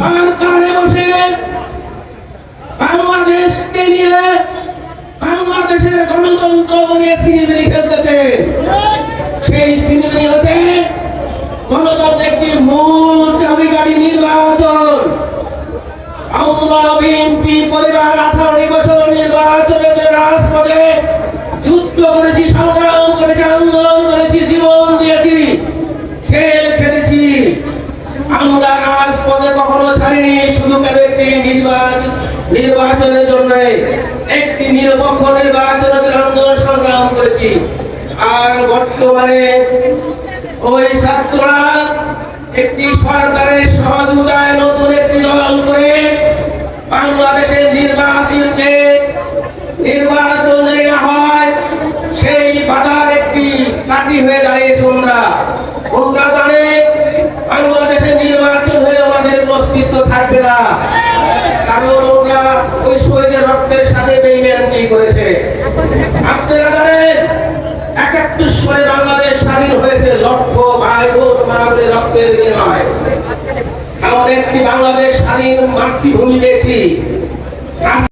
সরকারে বসে বাংলাদেশকে নিয়ে বাংলাদেশের গণতন্ত্র নিয়ে সিনেমিনি খেলতেছে। সেই সিনেমিনি হচ্ছে গণতন্ত্রের একটি মূল চাবিকারী নির্বাচন। আমরা বিএনপি পরিবার শুধু নির্বাচন, নির্বাচনের জন্য একটি নিরপেক্ষ নির্বাচনের আন্দোলন সংগ্রাম করেছি। আর বর্তমানে ওই ছাত্ররা একটি সরকারের সহযোগিতায় নতুন একটি দল করে বাংলাদেশের নির্বাচনকে নির্বাচন যদি না হয় সেই বাধার একটি কাঠি হয়ে দাঁড়িয়েছে ওরা ওরা জানে বাংলাদেশের নির্বাচন হলে আমাদের অস্তিত্ব থাকবে না কারণ ওরা ওই শহীদের রক্তের সাথে বেইমানি করেছে। আপনারা জানেন একাত্তর সালে বাংলাদেশ স্বাধীন হয়েছে, লক্ষ ভাই বোন মা বোনের রক্তের বিনিময়। আমরা একটি বাংলাদেশ স্বাধীন মাতৃভূমি পেয়েছি।